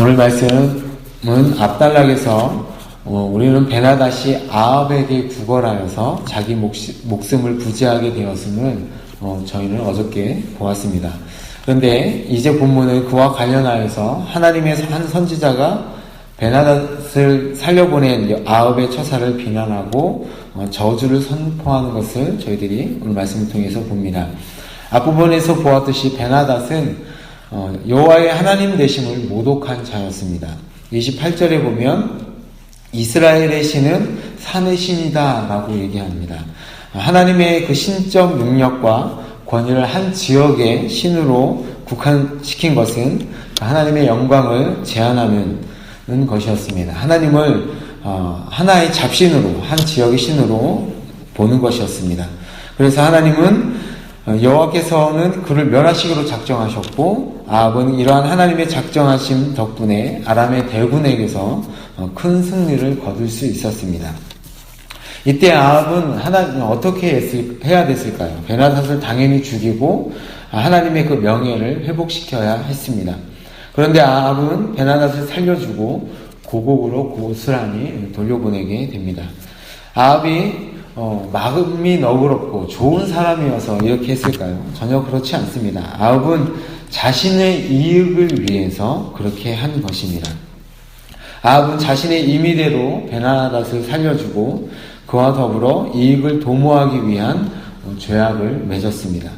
오늘 말씀은 앞달락에서 어, 우리는 베나다시 아합에게 구걸하여서 자기 목숨을 부지하게 되었음을 어, 저희는 어저께 보았습니다. 그런데 이제 본문은 그와 관련하여서 하나님의 한 선지자가 베나닷을 살려보낸 아합의 처사를 비난하고 어, 저주를 선포하는 것을 저희들이 오늘 말씀을 통해서 봅니다. 앞부분에서 보았듯이 어, 여호와의 하나님 되심을 모독한 자였습니다. 28절에 보면 이스라엘의 신은 산의 신이다라고 얘기합니다. 하나님의 그 신적 능력과 권위를 한 지역의 신으로 국한시킨 것은 하나님의 영광을 제한하는 것이었습니다. 하나님을 어, 하나의 잡신으로 한 지역의 신으로 보는 것이었습니다. 그래서 하나님은 어, 여호와께서는 그를 멸하시기로 작정하셨고 아합은 이러한 하나님의 작정하심 덕분에 아람의 대군에게서 어, 큰 승리를 거둘 수 있었습니다. 이때 아합은 하나님 어떻게 해야 됐을까요? 베나닷을 당연히 죽이고 하나님의 그 명예를 회복시켜야 했습니다. 그런데 아합은 베나닷을 살려주고 고국으로 고스란히 돌려보내게 됩니다. 아합이 어, 마음이 너그럽고 좋은 사람이어서 이렇게 했을까요? 전혀 그렇지 않습니다. 아합은 자신의 이익을 위해서 그렇게 한 것입니다. 아합은 자신의 임의대로 베나닷을 살려주고 그와 더불어 이익을 도모하기 위한 죄악을 맺었습니다.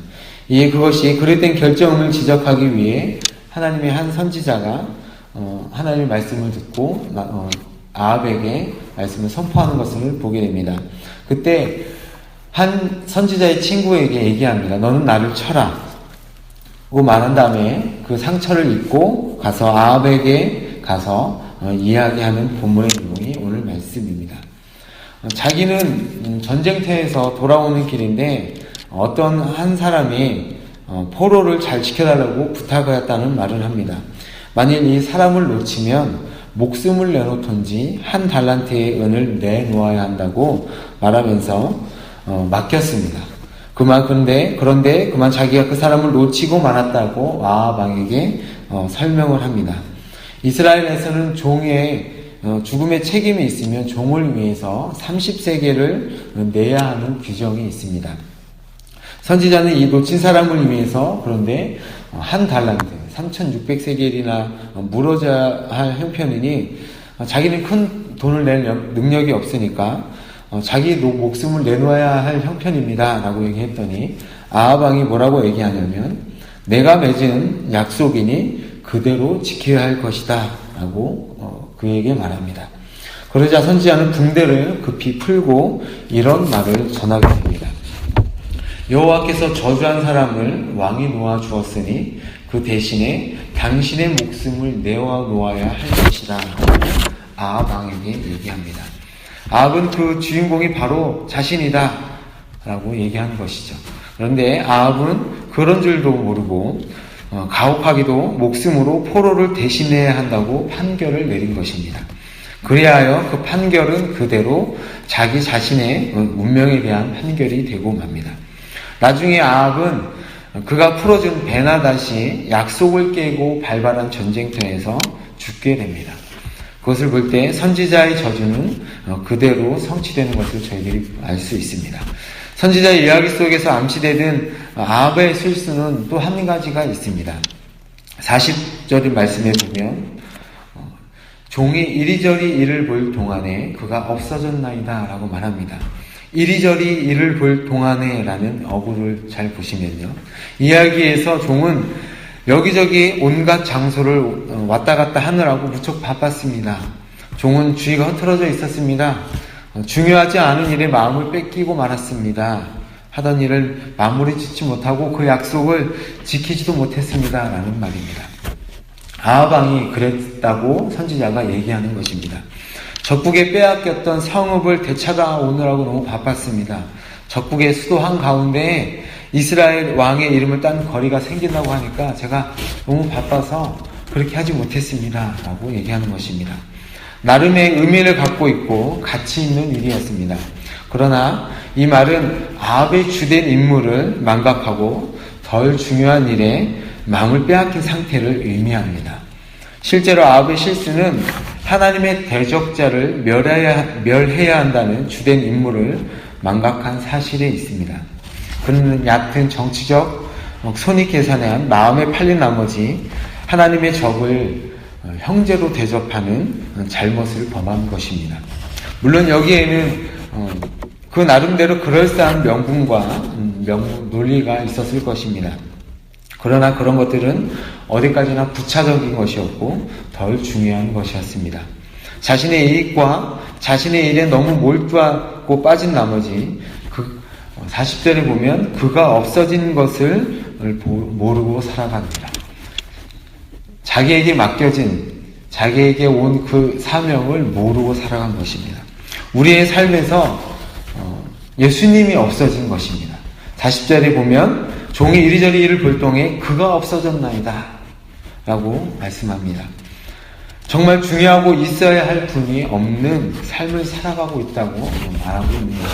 이에 그것이 그릇된 결정을 지적하기 위해 하나님의 한 선지자가 어, 하나님의 말씀을 듣고 어, 아합에게 말씀을 선포하는 것을 보게 됩니다. 그때 한 선지자의 친구에게 얘기합니다. 너는 나를 쳐라. 고 말한 다음에 그 상처를 입고 가서 아합에게 가서 어, 이야기하는 본문의 내용이 오늘 말씀입니다. 어, 자기는 음, 전쟁터에서 돌아오는 길인데 어떤 한 사람이 어, 포로를 잘 지켜달라고 부탁하였다는 말을 합니다. 만일 이 사람을 놓치면 목숨을 내놓던지 한 달란트의 은을 내놓아야 한다고 말하면서 어, 맡겼습니다. 그만 그런데 그런데 그만 자기가 그 사람을 놓치고 말았다고 아방에게 어, 설명을 합니다. 이스라엘에서는 종의 어, 죽음의 책임이 있으면 종을 위해서 30세계를 내야 하는 규정이 있습니다. 선지자는 이 놓친 사람을 위해서 그런데 한 달란트 3,600세겔이나 물어져야 할 형편이니 자기는 큰 돈을 낼 능력이 없으니까 어, 자기 목숨을 내놓아야 할 형편입니다. 라고 얘기했더니 아하방이 뭐라고 얘기하냐면 내가 맺은 약속이니 그대로 지켜야 할 것이다. 라고 어, 그에게 말합니다. 그러자 선지자는 붕대를 급히 풀고 이런 말을 전하게 됩니다. 여호와께서 저주한 사람을 왕이 놓아 주었으니 그 대신에 당신의 목숨을 내어 놓아야 할 것이다. 아합 왕에게 얘기합니다. 아합은 그 주인공이 바로 자신이다. 라고 얘기하는 것이죠. 그런데 아합은 그런 줄도 모르고 어, 가혹하기도 목숨으로 포로를 대신해야 한다고 판결을 내린 것입니다. 그리하여 그 판결은 그대로 자기 자신의 운명에 대한 판결이 되고 맙니다. 나중에 아합은 그가 풀어준 베나닷이 약속을 깨고 발발한 전쟁터에서 죽게 됩니다. 그것을 볼 때 선지자의 저주는 어, 그대로 성취되는 것을 저희들이 알 수 있습니다. 선지자의 이야기 속에서 암시되는 아합의 실수는 또 한 가지가 있습니다. 40절의 말씀에 보면 어, 종이 이리저리 일을 볼 동안에 그가 없어졌나이다 라고 말합니다. 이리저리 일을 볼 동안에 라는 어구를 잘 보시면요. 이야기에서 종은 여기저기 온갖 장소를 어, 왔다 갔다 하느라고 무척 바빴습니다. 종은 주의가 흐트러져 있었습니다. 어, 중요하지 않은 일에 마음을 뺏기고 말았습니다. 하던 일을 마무리 짓지 못하고 그 약속을 지키지도 못했습니다. 라는 말입니다. 아하방이 그랬다고 선지자가 얘기하는 것입니다. 적국에 빼앗겼던 성읍을 되찾아 오느라고 너무 바빴습니다. 적국의 수도 한 가운데 이스라엘 왕의 이름을 딴 거리가 생긴다고 하니까 제가 너무 바빠서 그렇게 하지 못했습니다. 라고 얘기하는 것입니다. 나름의 의미를 갖고 있고 가치 있는 일이었습니다. 그러나 이 말은 아합의 주된 임무를 망각하고 덜 중요한 일에 마음을 빼앗긴 상태를 의미합니다. 실제로 아합의 실수는 하나님의 대적자를 멸해야, 멸해야 한다는 주된 임무를 망각한 사실에 있습니다. 그는 얕은 정치적 손익 계산에 한 마음에 팔린 나머지 하나님의 적을 형제로 대접하는 잘못을 범한 것입니다. 물론 여기에는 어, 그 나름대로 그럴싸한 명분과 음, 명분 논리가 있었을 것입니다. 그러나 그런 것들은 어디까지나 부차적인 것이었고 덜 중요한 것이었습니다. 자신의 이익과 자신의 일에 너무 몰두하고 빠진 나머지 그 40절에 보면 그가 없어진 것을 모르고 살아갑니다. 자기에게 맡겨진 자기에게 온 그 사명을 모르고 살아간 것입니다. 우리의 삶에서 어, 예수님이 없어진 것입니다. 40절에 보면 종이 이리저리 일을 볼 동에 그가 없어졌나이다. 라고 말씀합니다. 정말 중요하고 있어야 할 분이 없는 삶을 살아가고 있다고 말하고 있는 것입니다.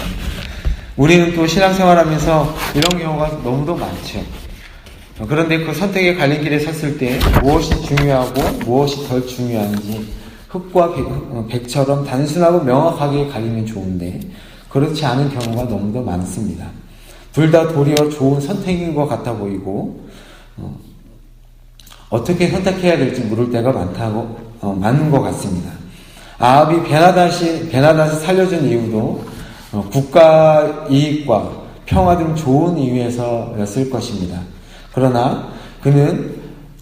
우리는 또 신앙생활 하면서 이런 경우가 너무도 많죠. 그런데 그 선택의 갈림길에 섰을 때 무엇이 중요하고 무엇이 덜 중요한지 흙과 백, 처럼 단순하고 명확하게 갈리면 좋은데 그렇지 않은 경우가 너무도 많습니다. 둘 다 도리어 좋은 선택인 것 같아 보이고 어, 떻게 선택해야 될지 물을 때가 많다고 어, 많은 것 같습니다. 아합이 베나다시 베나다시 살려준 이유도 어, 국가 이익과 평화 등 좋은 이유에서였을 것입니다. 그러나 그는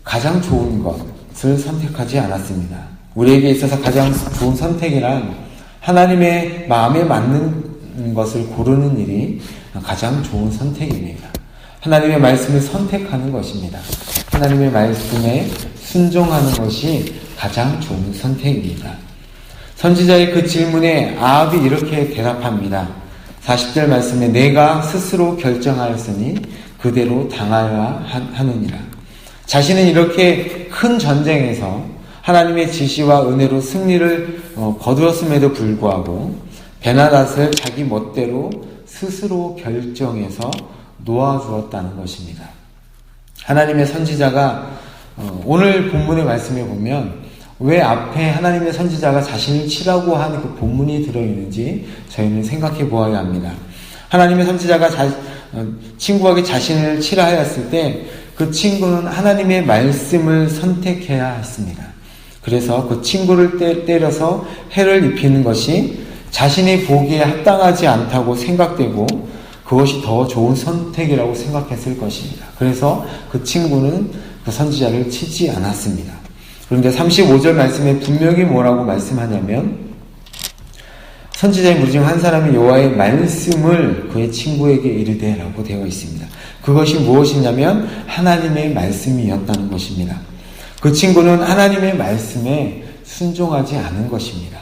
가장 좋은 것을 선택하지 않았습니다. 우리에게 있어서 가장 좋은 선택이란 하나님의 마음에 맞는 것을 고르는 일이 가장 좋은 선택입니다. 하나님의 말씀을 선택하는 것입니다. 하나님의 말씀에 순종하는 것이 가장 좋은 선택입니다. 선지자의 그 질문에 아합이 이렇게 대답합니다. 40절 말씀에 내가 스스로 결정하였으니 그대로 당하여야 하느니라. 자신은 이렇게 큰 전쟁에서 하나님의 지시와 은혜로 승리를 어, 거두었음에도 불구하고 베나닷을 자기 멋대로 스스로 결정해서 놓아주었다는 것입니다. 하나님의 선지자가 어, 오늘 본문의 말씀에 보면 왜 앞에 하나님의 선지자가 자신을 치라고 하는 그 본문이 들어있는지 저희는 생각해 보아야 합니다. 하나님의 선지자가 자, 어, 친구에게 자신을 치라 하였을 때 그 친구는 하나님의 말씀을 선택해야 했습니다. 그래서 그 친구를 때려서 해를 입히는 것이 자신이 보기에 합당하지 않다고 생각되고 그것이 더 좋은 선택이라고 생각했을 것입니다. 그래서 그 친구는 그 선지자를 치지 않았습니다. 그런데 35절 말씀에 분명히 뭐라고 말씀하냐면 선지자의 무리 중 한 사람이 여호와의 말씀을 그의 친구에게 이르되라고 되어 있습니다. 그것이 무엇이냐면 하나님의 말씀이었다는 것입니다. 그 친구는 하나님의 말씀에 순종하지 않은 것입니다.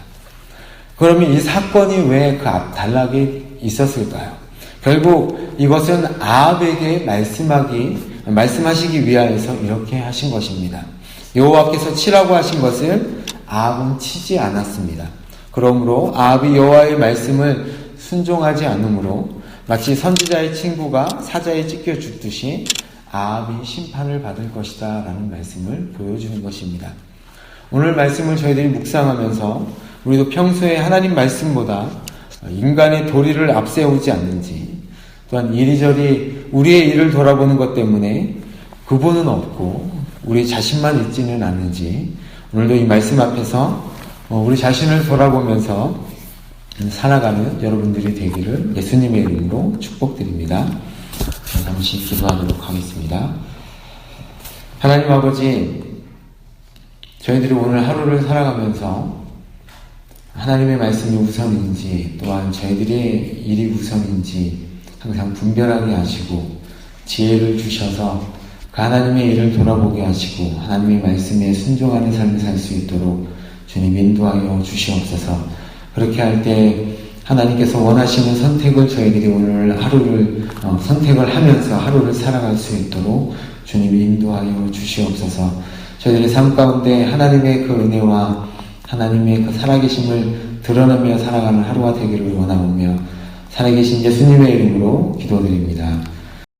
그러면 이 사건이 왜 그 앞 단락에 있었을까요? 결국 이것은 아합에게 말씀하기 말씀하시기 위하여서 이렇게 하신 것입니다. 여호와께서 치라고 하신 것을 아합은 치지 않았습니다. 그러므로 아합이 여호와의 말씀을 순종하지 않으므로 마치 선지자의 친구가 사자에 찢겨 죽듯이 아합이 심판을 받을 것이다 라는 말씀을 보여주는 것입니다. 오늘 말씀을 저희들이 묵상하면서 우리도 평소에 하나님 말씀보다 인간의 도리를 앞세우지 않는지 또한 이리저리 우리의 일을 돌아보는 것 때문에 그분은 없고 우리 자신만 있지는 않는지 오늘도 이 말씀 앞에서 어, 우리 자신을 돌아보면서 살아가는 여러분들이 되기를 예수님의 이름으로 축복드립니다. 잠시 기도하도록 하겠습니다. 하나님 아버지, 저희들이 오늘 하루를 살아가면서 하나님의 말씀이 우선인지 또한 저희들의 일이 우선인지 항상 분별하게 하시고 지혜를 주셔서 그 하나님의 일을 돌아보게 하시고 하나님의 말씀에 순종하는 삶을 살 수 있도록 주님 인도하여 주시옵소서. 그렇게 할 때 하나님께서 원하시는 선택을 저희들이 오늘 하루를 어, 선택을 하면서 하루를 살아갈 수 있도록 주님 인도하여 주시옵소서. 저희들의 삶 가운데 하나님의 그 은혜와 하나님의 그 살아계심을 드러내며 살아가는 하루가 되기를 원하오며 살아계신 예수님의 이름으로 기도드립니다.